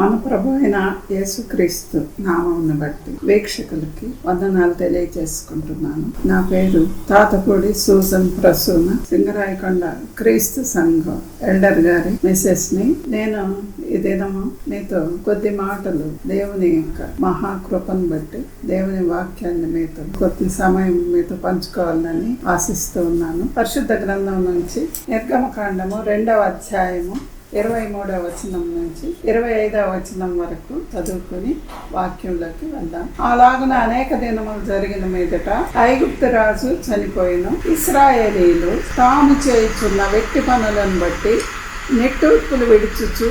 మన ప్రభు అయిన యేసుక్రీస్తు నామంను బట్టి వీక్షకులకి వందనాలు తెలియజేసుకుంటున్నాను. నా పేరు తాతపూడి సూజన్ ప్రసూన సింగరాయకొండ క్రీస్తు సంఘం ఎల్డర్ గారి మిసెస్ని నేను ఈ దినము మీతో కొద్ది మాటలు దేవుని యొక్క మహాకృపను బట్టి దేవుని వాక్యాన్ని మీతో కొద్ది సమయం మీతో పంచుకోవాలని ఆశిస్తూ ఉన్నాను. పరిశుద్ధ గ్రంథం నుంచి నిర్గమకాండము రెండవ అధ్యాయము ఇరవై మూడవ వచనం నుంచి ఇరవై ఐదవ వచనం వరకు చదువుకుని వాక్యంలోకి వెళ్దాం. అలాగున అనేక దినములు జరిగిన మీదట ఐగుప్తు రాజు చనిపోయిన. ఇస్రాయేలీలు తాము చేయుచున్న వ్యక్తి పనులను బట్టి నెట్టూర్పులు విడుచుచు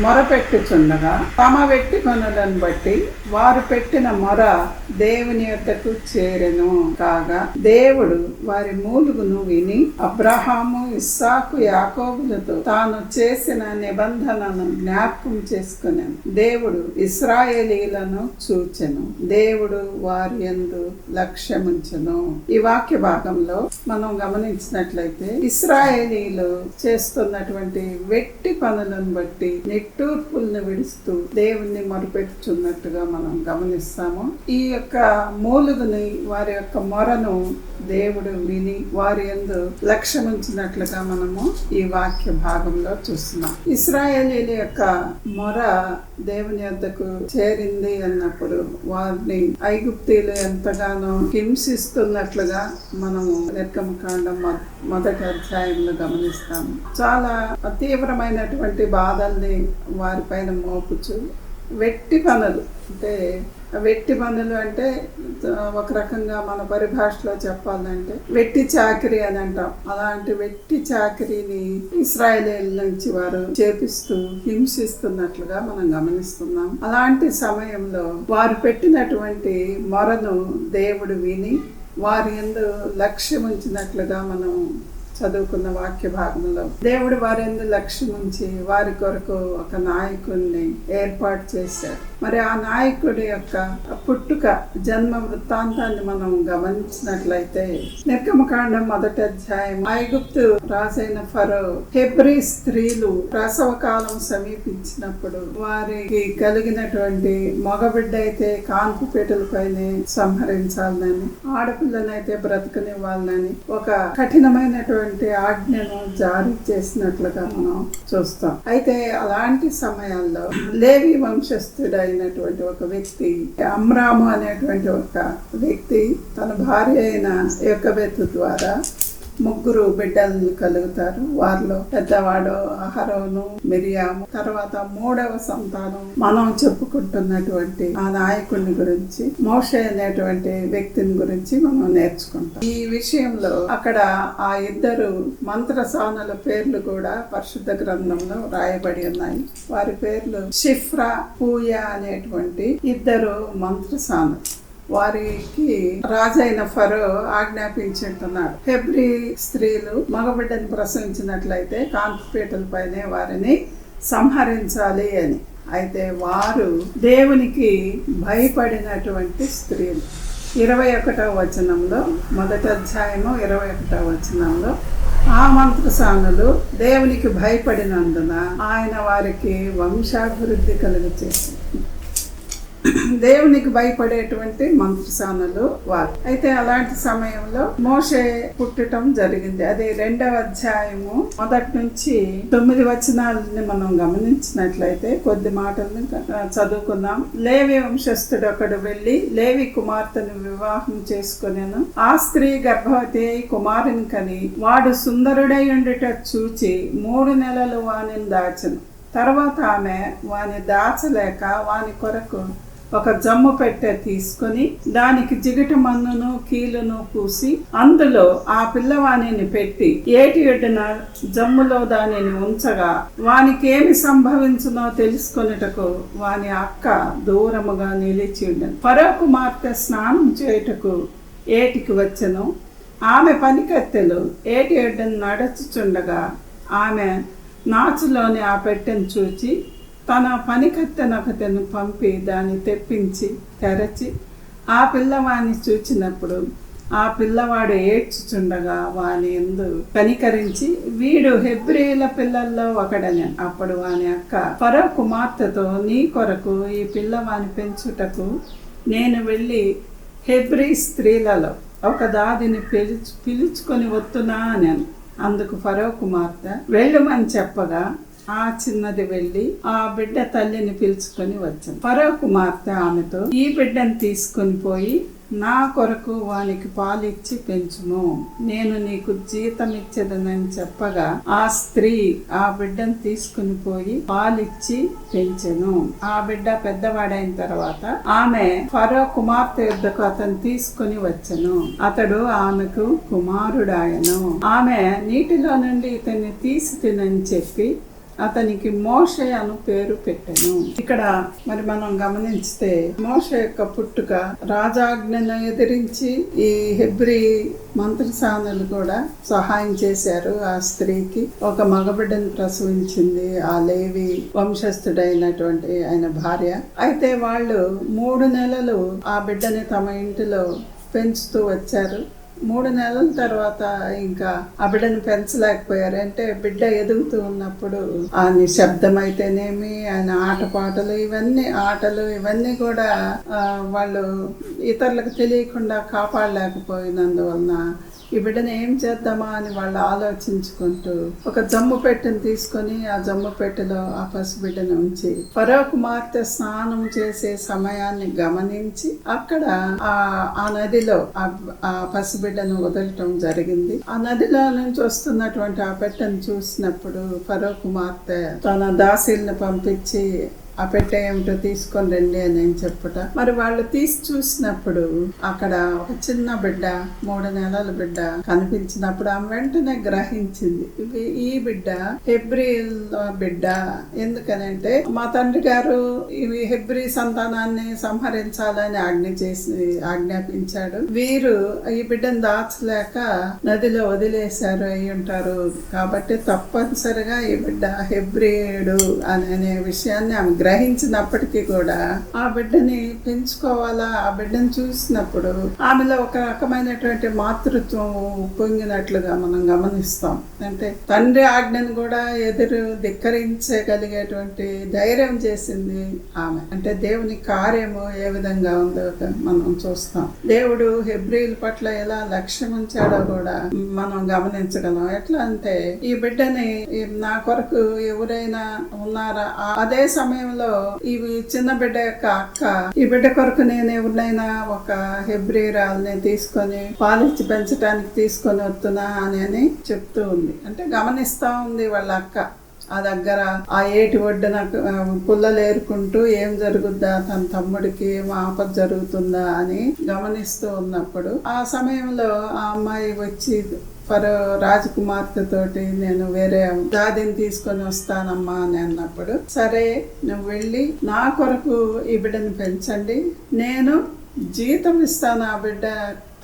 మొరపెట్టుచుండగా తమ వెట్టి పనులను బట్టి వారు పెట్టిన మొర దేవుని యొద్దకు చేరెను. కాగా దేవుడు వారి మూలుగును విని అబ్రహాము ఇస్సాకు యాకోబులతో తాను చేసిన నిబంధనను జ్ఞాపకం చేసుకున్నాను దేవుడు ఇస్రాయేలీలను చూచెను. దేవుడు వారి ఎందు లక్ష్యముంచెను. ఈ వాక్య భాగంలో మనం గమనించినట్లయితే ఇస్రాయేలీలు చేస్తున్నటువంటి వెట్టి పనులను బట్టి నిట్టూర్పుల్ని విడుస్తూ దేవుణ్ణి మొరపెట్టుచున్నట్టుగా మనం గమనిస్తాము. ఈ యొక్క మూలుగుని వారి యొక్క మొరను దేవుడు విని వారి ఎందు లక్ష్యముంచినట్లుగా మనము ఈ వాక్య భాగంలో చూస్తున్నాం. ఇస్రాయేలీల యొక్క మొర దేవుని యొద్దకు చేరింది అన్నప్పుడు వారిని ఐగుప్తీలు ఎంతగానో హింసిస్తున్నట్లుగా మనము నిర్గమకాండం మొదటి అధ్యాయంలో గమనిస్తాము. చాలా తీవ్రమైనటువంటి బాధల్ని వారిపైన మోపుచు వెట్టి పనులు. అంటే వెట్టి పనులు అంటే ఒక రకంగా మన పరిభాషలో చెప్పాలంటే వెట్టి చాకరీ అని అంటాం. అలాంటి వెట్టి చాకరీని ఇస్రాయేల్ నుంచి వారు చేపిస్తూ హింసిస్తున్నట్లుగా మనం గమనిస్తున్నాం. అలాంటి సమయంలో వారు పెట్టినటువంటి మొరను దేవుడు విని వారి ఎందు లక్ష్యం ఉంచినట్లుగా మనం చదువుకున్న వాక్య భాగంలో. దేవుడు వారెందు లక్ష్యం ఉంచి వారి కొరకు ఒక నాయకుడిని ఏర్పాటు చేశారు మరి ఆ నాయకుడి యొక్క పుట్టుక జన్మ వృత్తాంతాన్ని మనం గమనించినట్లయితే నిర్గమకాండం మొదటి అధ్యాయం ఐగుప్తు రాజైన ఫరో హెబ్రి స్త్రీలు ప్రసవ కాలం సమీపించినప్పుడు వారికి కలిగినటువంటి మగబిడ్డ అయితే కాన్పు పైనే సంహరించాలని ఆడపిల్లనైతే బ్రతకనివ్వాలని ఒక కఠినమైనటువంటి ఆజ్ఞను జారీ చేసినట్లుగా మనం చూస్తాం. అయితే అలాంటి సమయాల్లో లేవి అయినటువంటి ఒక వ్యక్తి అమ్రాము అనేటువంటి ఒక వ్యక్తి తన భార్య అయిన యొక్కబెత్తు ద్వారా ముగ్గురు బిడ్డలు కలుగుతారు. వారిలో పెద్దవాడు అహరోను మిరియాము. తర్వాత మూడవ సంతానం మనం చెప్పుకుంటున్నటువంటి ఆ నాయకుడిని గురించి మోషే అనేటువంటి వ్యక్తిని గురించి మనం నేర్చుకుంటాం. ఈ విషయంలో అక్కడ ఆ ఇద్దరు మంత్రసానుల పేర్లు కూడా పరిశుద్ధ గ్రంథంలో రాయబడి ఉన్నాయి. వారి పేర్లు షిఫ్రా పూయా అనేటువంటి ఇద్దరు మంత్రసానులు. వారికి రాజైన ఫరో ఆజ్ఞాపించుంటున్నాడు హెబ్రి స్త్రీలు మగబిడ్డను ప్రసవించినట్లయితే కాంతిపీటల పైనే వారిని సంహరించాలి అని. అయితే వారు దేవునికి భయపడినటువంటి స్త్రీలు. ఇరవై ఒకటవ వచనంలో మొదటి అధ్యాయము ఇరవై ఒకటవ వచనంలో ఆ మంత్రసానులు దేవునికి భయపడినందున ఆయన వారికి వంశాభివృద్ధి కలుగు చేసింది దేవునికి భయపడేటువంటి మంత్రసానులు వారు. అయితే అలాంటి సమయంలో మోషే పుట్టడం జరిగింది. అది రెండవ అధ్యాయము మొదటి నుంచి తొమ్మిది వచనాలని మనం గమనించినట్లయితే కొద్ది మాటలను చదువుకుందాం. లేవి వంశస్థుడు ఒకడు వెళ్ళి లేవి కుమార్తెను వివాహం చేసుకునేను. ఆ స్త్రీ గర్భవతి అయి కుమారుని కని వాడు సుందరుడై ఉండేట చూచి మూడు నెలలు వానిని దాచను. తర్వాత ఆమె వాని దాచలేక వాని కొరకు ఒక జమ్ము పెట్టె తీసుకొని దానికి జిగటి మన్నును కీలును పూసి అందులో ఆ పిల్లవాణిని పెట్టి ఏటి ఎడ్డున జమ్ములో దానిని ఉంచగా వానికి ఏమి సంభవించునో తెలుసుకొనుటకు వాని అక్క దూరముగా నిలిచి ఉండను. పరో కుమార్తె స్నానం చేయుటకు ఏటికి వచ్చెను. ఆమె పనికత్తెలు ఏటి ఎడ్డను నడుచుచుండగా ఆమె నాచులోని ఆ పెట్టెను చూచి తన పనికత్తెనొకతెను పంపి దాన్ని తెప్పించి తెరచి ఆ పిల్లవాడిని చూచినప్పుడు ఆ పిల్లవాడు ఏడ్చుచుండగా వాని ఎందు కనికరించి వీడు హెబ్రిల పిల్లల్లో ఒకడని. అప్పుడు వాని అక్క పరో కుమార్తెతో నీ కొరకు ఈ పిల్లవాని పెంచుటకు నేను వెళ్ళి హెబ్రి స్త్రీలలో ఒక దాదిని పిలుచు పిలుచుకొని వస్తున్నా అని. అందుకు ఫరో కుమార్తె వెళ్ళమని చెప్పగా ఆ చిన్నది వెళ్ళి ఆ బిడ్డ తల్లిని పిలుచుకొని వచ్చింది పరో కుమార్తె ఆమెతో ఈ బిడ్డను తీసుకొని పోయి నా కొరకు వానికి పాలిచ్చి పెంచుము. నేను నీకు జీతం ఇచ్చేదనని చెప్పగా ఆ స్త్రీ ఆ బిడ్డను తీసుకుని పోయి పాలిచ్చి పెంచెను. ఆ బిడ్డ పెద్దవాడైన తర్వాత ఆమె ఫరో కుమార్తె యుద్ధకు అతను తీసుకుని వచ్చెను. అతడు ఆమెకు కుమారుడాయను. ఆమె నీటిలో నుండి ఇతన్ని తీసి తినని చెప్పి అతనికి మోషే అను పేరు పెట్టాను. ఇక్కడ మరి మనం గమనించితే మోషే యొక్క పుట్టుక రాజాజ్ఞను ఎదిరించి ఈ హెబ్రి మంత్రసానులు కూడా సహాయం చేశారు ఆ స్త్రీకి. ఒక మగబిడ్డను ప్రసవించింది ఆ లేవి వంశస్థుడైనటువంటి ఆయన భార్య. అయితే వాళ్ళు మూడు నెలలు ఆ బిడ్డని తమ ఇంటిలో పెంచుతూ వచ్చారు. మూడు నెలల తర్వాత ఇంకా ఆ బిడ్డను పెంచలేకపోయారు. అంటే బిడ్డ ఎదుగుతూ ఉన్నప్పుడు ఆ నిశ్శబ్దం అయితేనేమి ఆయన ఆటపాటలు ఇవన్నీ ఆటలు ఇవన్నీ కూడా వాళ్ళు ఇతరులకు తెలియకుండా కాపాడలేకపోయినందువలన ఈ బిడ్డను ఏం చేద్దామా అని వాళ్ళు ఆలోచించుకుంటూ ఒక జమ్ము పెట్టెను తీసుకొని ఆ జమ్ము పెట్టెలో ఆ పసిబిడ్డను ఉంచి ఫరో కుమార్తె స్నానం చేసే సమయాన్ని గమనించి అక్కడ ఆ ఆ నదిలో ఆ ఆ పసిబిడ్డను వదలటం జరిగింది. ఆ నదిలో నుంచి వస్తున్నటువంటి ఆ పెట్టెను చూసినప్పుడు ఫరో కుమార్తె తన దాసీలను పంపించి ఆ పెట్టె ఏమిటో తీసుకొని రండి అని నేను చెప్పుట. మరి వాళ్ళు తీసి చూసినప్పుడు అక్కడ ఒక చిన్న బిడ్డ మూడు నెలల బిడ్డ కనిపించినప్పుడు ఆమె వెంటనే గ్రహించింది. ఈ బిడ్డ హెబ్రిల్ బిడ్డ ఎందుకనంటే మా తండ్రి గారు ఇవి హెబ్రి సంతానాన్ని సంహరించాలని ఆజ్ఞ చేసి ఆజ్ఞాపించాడు. వీరు ఈ బిడ్డను దాచలేక నదిలో వదిలేశారు అయి ఉంటారు. కాబట్టి తప్పనిసరిగా ఈ బిడ్డ హెబ్రియుడు అని అనే విషయాన్ని ఆమె గ్రహించినప్పటికీ కూడా ఆ బిడ్డని పెంచుకోవాలా? ఆ బిడ్డను చూసినప్పుడు ఆమెలో ఒక రకమైనటువంటి మాతృత్వం పొంగినట్లుగా మనం గమనిస్తాం. అంటే తండ్రి ఆజ్ఞను కూడా ఎదురు ధిక్కరించగలిగేటువంటి ధైర్యం చేసింది ఆమె. అంటే దేవుని కార్యము ఏ విధంగా ఉందో మనం చూస్తాం. దేవుడు హెబ్రిల్ పట్ల ఎలా లక్ష్యం ఉంచాడో కూడా మనం గమనించగలం. ఎట్లా అంటే ఈ బిడ్డని నా కొరకు ఎవరైనా ఉన్నారా? అదే సమయంలో ఇవి చిన్న బిడ్డ యొక్క అక్క ఈ బిడ్డ కొరకు నేను ఎవరినైనా ఒక హెబ్రిరాల్ని తీసుకొని పాలిచ్చి పెంచడానికి తీసుకొని వస్తున్నా అని అని చెప్తూ ఉంది. అంటే గమనిస్తా ఉంది వాళ్ళ అక్క. ఆ దగ్గర ఆ ఏటి ఒడ్డున పుల్లలు ఏరుకుంటూ ఏం జరుగుద్దా తన తమ్ముడికి ఏం ఆపద జరుగుతుందా అని గమనిస్తూ ఉన్నప్పుడు ఆ సమయంలో ఆ అమ్మాయి వచ్చి ఫరో రాజకుమార్తెతోటి నేను వేరే దాదిని తీసుకొని వస్తానమ్మా అని అన్నప్పుడు సరే నువ్వు వెళ్ళి నా కొరకు ఈ బిడ్డను పెంచండి. నేను జీతం ఇస్తాను ఆ బిడ్డ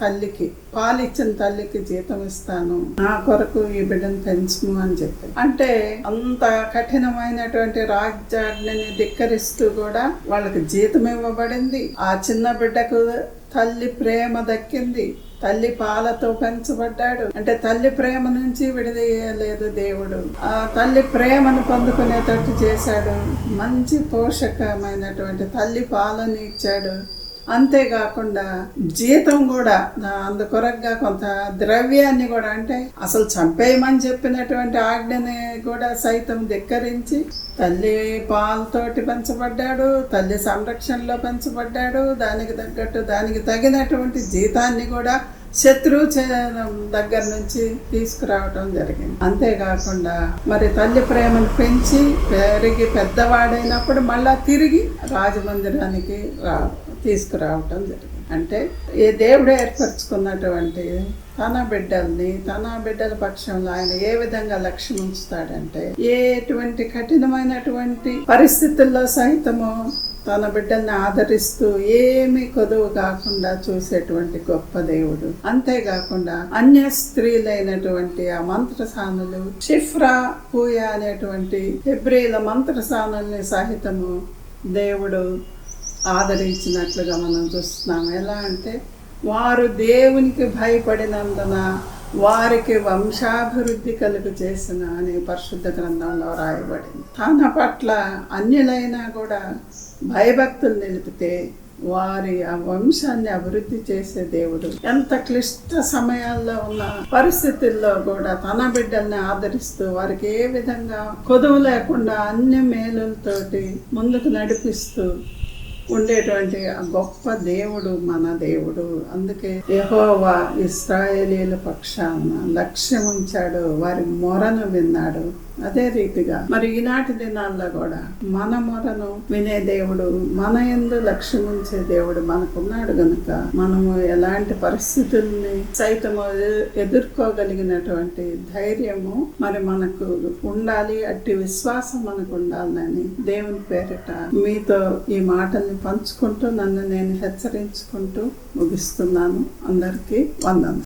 తల్లికి పాలిచ్చిన తల్లికి జీతం ఇస్తాను. నా కొరకు ఈ బిడ్డను పెంచుము అని చెప్పి. అంటే అంత కఠినమైనటువంటి రాజ్యాన్ని ధిక్కరిస్తూ కూడా వాళ్ళకి జీతం ఇవ్వబడింది. ఆ చిన్న బిడ్డకు తల్లి ప్రేమ దక్కింది. తల్లి పాలతో పెంచబడ్డాడు. అంటే తల్లి ప్రేమ నుంచి విడదీయలేదు దేవుడు. ఆ తల్లి ప్రేమను పొందుకునేటట్టు చేశాడు. మంచి పోషకమైనటువంటి తల్లి పాలను ఇచ్చాడు అంతేకాకుండా జీతం కూడా అందుకొరగా కొంత ద్రవ్యాన్ని కూడా అంటే అసలు చంపేయమని చెప్పినటువంటి ఆజ్ఞని కూడా సైతం ధిక్కరించి తల్లి పాలతోటి పెంచబడ్డాడు తల్లి సంరక్షణలో పెంచబడ్డాడు దానికి తగ్గట్టు దానికి తగినటువంటి జీతాన్ని కూడా శత్రువు దగ్గర నుంచి తీసుకురావటం జరిగింది. అంతేకాకుండా మరి తల్లి ప్రేమను పెంచి పెరిగి పెద్దవాడైనప్పుడు మళ్ళా తిరిగి రాజమందిరానికి రా తీసుకురావటం జరిగింది. అంటే ఏ దేవుడు ఏర్పరచుకున్నటువంటి తన బిడ్డల్ని తన బిడ్డల పక్షంలో ఆయన ఏ విధంగా లక్ష్యం ఉంచుతాడంటే ఎటువంటి కఠినమైనటువంటి పరిస్థితుల్లో సహితము తన బిడ్డల్ని ఆదరిస్తూ ఏమీ కొదువు కాకుండా చూసేటువంటి గొప్ప దేవుడు. అంతేకాకుండా అన్య స్త్రీలైనటువంటి ఆ మంత్రసానులు షిఫ్రా పూయ అనేటువంటి హెబ్రిల మంత్రసానుల్ని సహితము దేవుడు ఆదరించినట్లుగా మనం చూస్తున్నాం ఎలా అంటే వారు దేవునికి భయపడినందున వారికి వంశాభివృద్ధి కలుగు చేసిన అని పరిశుద్ధ గ్రంథంలో రాయబడింది. తన పట్ల అన్యులైనా కూడా భయభక్తులు నిలిపితే వారి ఆ వంశాన్ని అభివృద్ధి చేసే దేవుడు ఎంత క్లిష్ట సమయాల్లో ఉన్న పరిస్థితుల్లో కూడా తన బిడ్డల్ని ఆదరిస్తూ వారికి ఏ విధంగా కొదువు లేకుండా అన్ని మేలులతోటి ముందుకు నడిపిస్తూ ఉండేటువంటి ఆ గొప్ప దేవుడు మన దేవుడు. అందుకే యహోవా ఇస్రాయేలీల పక్షాన లక్ష్యం ఉంచాడు వారి మొరను విన్నాడు. అదే రీతిగా మరి ఈనాటి దినాల్లో కూడా మన మొరను వినే దేవుడు మన ఎందు లక్ష్యం ఉంచే దేవుడు మనకున్నాడు గనుక మనము ఎలాంటి పరిస్థితుల్ని సైతము ఎదుర్కోగలిగినటువంటి ధైర్యము మరి మనకు ఉండాలి అట్టి విశ్వాసం మనకు ఉండాలని దేవుని పేరిట మీతో ఈ మాటల్ని పంచుకుంటూ నన్ను నేను హెచ్చరించుకుంటూ ముగిస్తున్నాను. అందరికీ వందనం